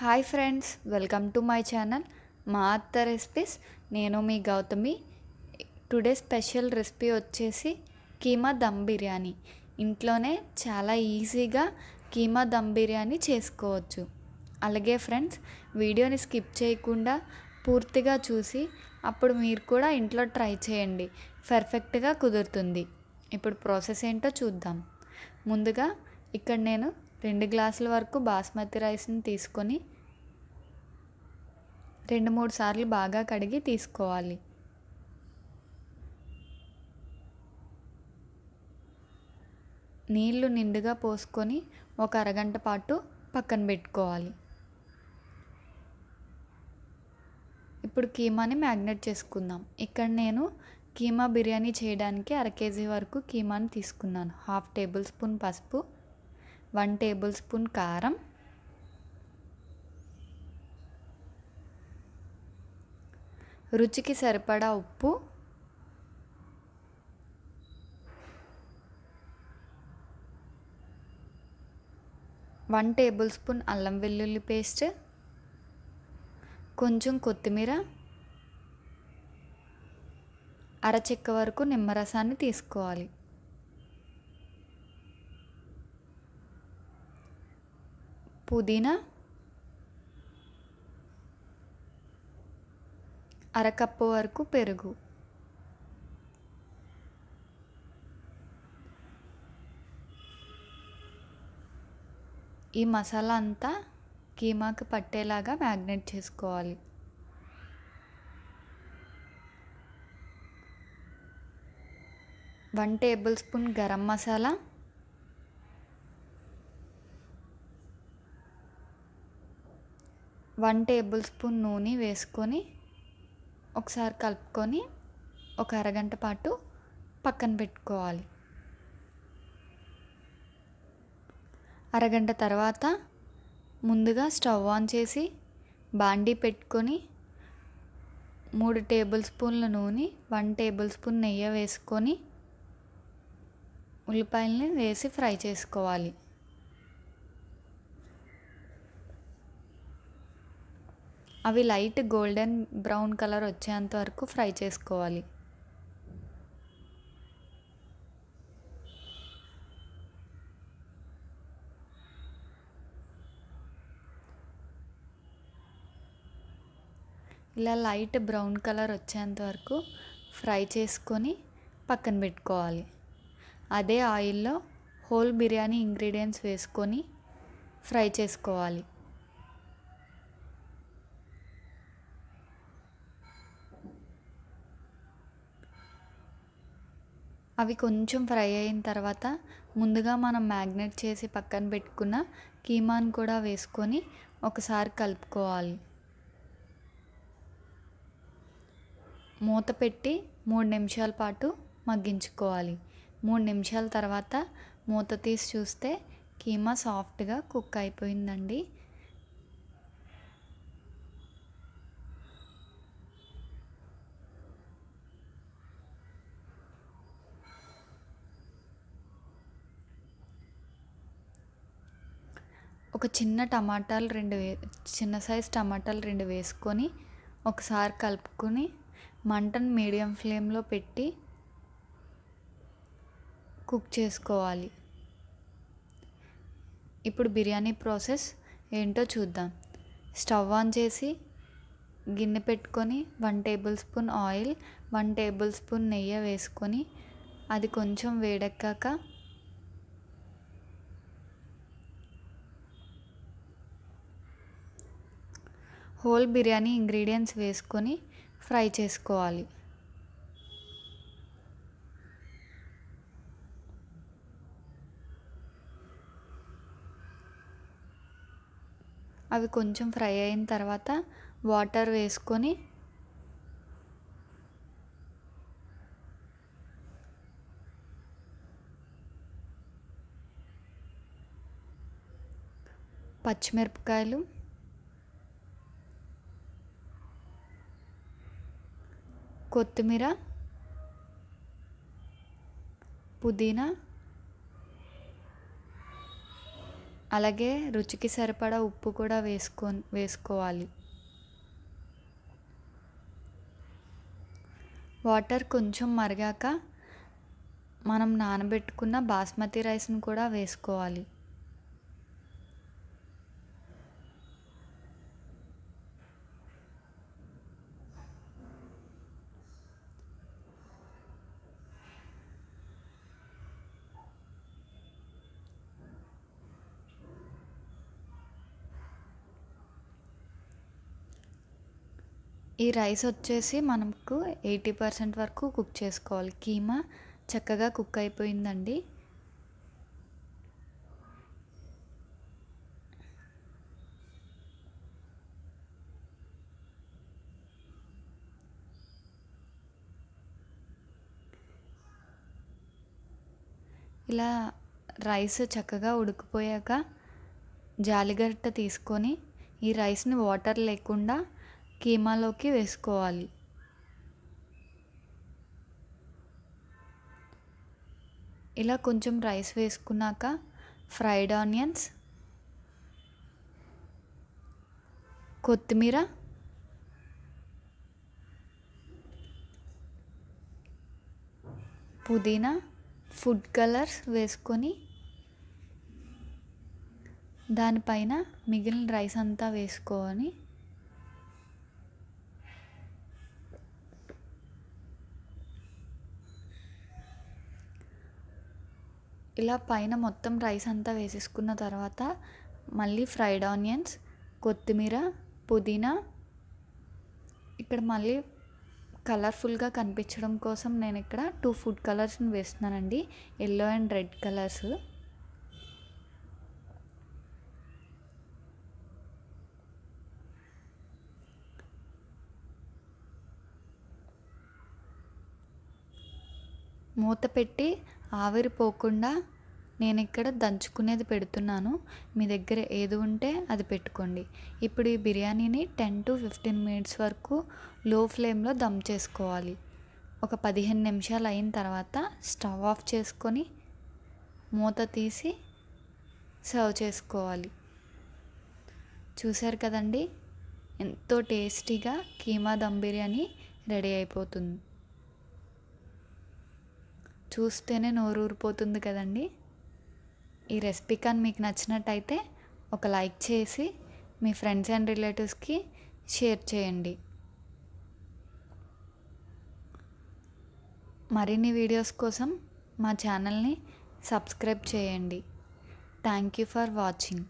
Hi friends welcome to my channel. మా అత్త recipes. నేను మీ గౌతమి. టుడే స్పెషల్ రెసిపీ వచ్చేసి కీమా దమ్ బిర్యానీ. ఇంట్లోనే చాలా ఈజీగా కీమా దమ్ బిర్యానీ చేసుకోవచ్చు. అలాగే ఫ్రెండ్స్ వీడియోని స్కిప్ చేయకుండా పూర్తిగా చూసి అప్పుడు మీరు కూడా ఇంట్లో ట్రై చేయండి. పర్ఫెక్ట్గా కుదురుతుంది. ఇప్పుడు ప్రాసెస్ ఏంటో చూద్దాం. ముందుగా ఇక్కడ నేను రెండు గ్లాసుల వరకు బాస్మతి రైస్ని తీసుకొని రెండు మూడు సార్లు బాగా కడిగి తీసుకోవాలి. నీళ్ళు నిండుగా పోసుకొని ఒక అరగంట పాటు పక్కన పెట్టుకోవాలి. ఇప్పుడు కీమాని మ్యాగ్నెట్ చేసుకుందాం. ఇక్కడ నేను కీమా బిర్యానీ చేయడానికి అర కేజీ వరకు కీమాని తీసుకున్నాను. హాఫ్ టేబుల్ స్పూన్ పసుపు వన్ టేబుల్ స్పూన్ కారం. రుచికి సరిపడా ఉప్పు. వన్ టేబుల్ స్పూన్ అల్లం వెల్లుల్లి పేస్ట్. కొంచెం కొత్తిమీర. అరచెక్క వరకు నిమ్మరసాన్ని తీసుకోవాలి. పుదీనా అరకప్పు వరకు పెరుగు. ఈ మసాలా అంతా కీమాకి పట్టేలాగా మ్యాగ్నెట్ చేసుకోవాలి. One tablespoon garam masala one tablespoon నూనె వేసుకొని ఒకసారి కలుపుకొని ఒక అరగంట పాటు పక్కన పెట్టుకోవాలి. అరగంట తర్వాత ముందుగా స్టవ్ ఆన్ చేసి బాండీ పెట్టుకొని మూడు టేబుల్ స్పూన్ల నూనె వన్ టేబుల్ స్పూన్ నెయ్యి వేసుకొని ఉల్లిపాయలని వేసి ఫ్రై చేసుకోవాలి. అవి లైట్ గోల్డెన్ బ్రౌన్ కలర్ వచ్చేంత వరకు ఫ్రై చేసుకోవాలి. ఇలా లైట్ బ్రౌన్ కలర్ వచ్చేంత వరకు ఫ్రై చేసుకొని పక్కన పెట్టుకోవాలి. అదే ఆయిల్లో హోల్ బిర్యానీ ఇంగ్రీడియంట్స్ వేసుకొని ఫ్రై చేసుకోవాలి. అవి కొంచెం ఫ్రై అయిన తర్వాత ముందుగా మనం మ్యాగ్నెట్ చేసి పక్కన పెట్టుకున్న కీమాను కూడా వేసుకొని ఒకసారి కలుపుకోవాలి. మూత పెట్టి మూడు నిమిషాల పాటు మగ్గించుకోవాలి. మూడు నిమిషాల తర్వాత మూత తీసి చూస్తే కీమా సాఫ్ట్గా కుక్ అయిపోయిందండి. ఒక చిన్న టమాటాలు రెండు వే చిన్న సైజ్ టమాటాలు రెండు వేసుకొని ఒకసారి కలుపుకొని మంటను మీడియం ఫ్లేమ్లో పెట్టి కుక్ చేసుకోవాలి. ఇప్పుడు బిర్యానీ ప్రాసెస్ ఏంటో చూద్దాం. స్టవ్ ఆన్ చేసి గిన్నె పెట్టుకొని one tablespoon oil one tablespoon నెయ్యి వేసుకొని అది కొంచెం వేడెక్కాక హోల్ బిర్యానీ ఇంగ్రీడియంట్స్ వేసుకొని ఫ్రై చేసుకోవాలి. అవి కొంచెం ఫ్రై అయిన తర్వాత వాటర్ వేసుకొని పచ్చిమిరపకాయలు కొత్తిమీర పుదీనా అలాగే రుచికి సరిపడా ఉప్పు కూడా వేసుకో వేసుకోవాలి. వాటర్ కొంచెం మరిగాక మనం నానబెట్టుకున్న బాస్మతి రైస్ని కూడా వేసుకోవాలి. ఈ రైస్ వచ్చేసి మనకు ఎయిటీ పర్సెంట్ వరకు కుక్ చేసుకోవాలి. కీమా చక్కగా కుక్ అయిపోయిందండి. ఇలా రైస్ చక్కగా ఉడికిపోయాక జాలిగట్ట తీసుకొని ఈ రైస్ని వాటర్ లేకుండా కీమాలోకి వేసుకోవాలి. ఇలా కొంచెం రైస్ వేసుకున్నాక ఫ్రైడ్ ఆనియన్స్ కొత్తిమీర పుదీనా ఫుడ్ కలర్స్ వేసుకొని దానిపైన మిగిలిన రైస్ అంతా వేసుకొని ఇలా పైన మొత్తం రైస్ అంతా వేసేసుకున్న తర్వాత మళ్ళీ ఫ్రైడ్ ఆనియన్స్ కొత్తిమీర పుదీనా. ఇక్కడ మళ్ళీ కలర్ఫుల్గా కనిపించడం కోసం నేను ఇక్కడ టూ ఫుడ్ కలర్స్ని వేస్తున్నానండి. Yellow and red colours. మూత పెట్టి ఆవిరిపోకుండా నేను ఇక్కడ దంచుకునేది పెడుతున్నాను. మీ దగ్గర ఏది ఉంటే అది పెట్టుకోండి. ఇప్పుడు ఈ బిర్యానీని టెన్ టు ఫిఫ్టీన్ మినిట్స్ వరకు లో ఫ్లేమ్లో దమ్ చేసుకోవాలి. ఒక పదిహేను నిమిషాలు అయిన తర్వాత స్టవ్ ఆఫ్ చేసుకొని మూత తీసి సర్వ్ చేసుకోవాలి. చూశారు కదండి? ఎంతో టేస్టీగా కీమా దమ్ బిర్యానీ రెడీ అయిపోతుంది. చూస్తేనే నోరు ఊరిపోతుంది కదండి. ఈ రెసిపీ కానీ మీకు నచ్చినట్టయితే ఒక లైక్ చేసి మీ ఫ్రెండ్స్ అండ్ రిలేటివ్స్కి షేర్ చేయండి. మరిన్ని వీడియోస్ కోసం మా ఛానల్ని సబ్స్క్రైబ్ చేయండి. Thank you for watching.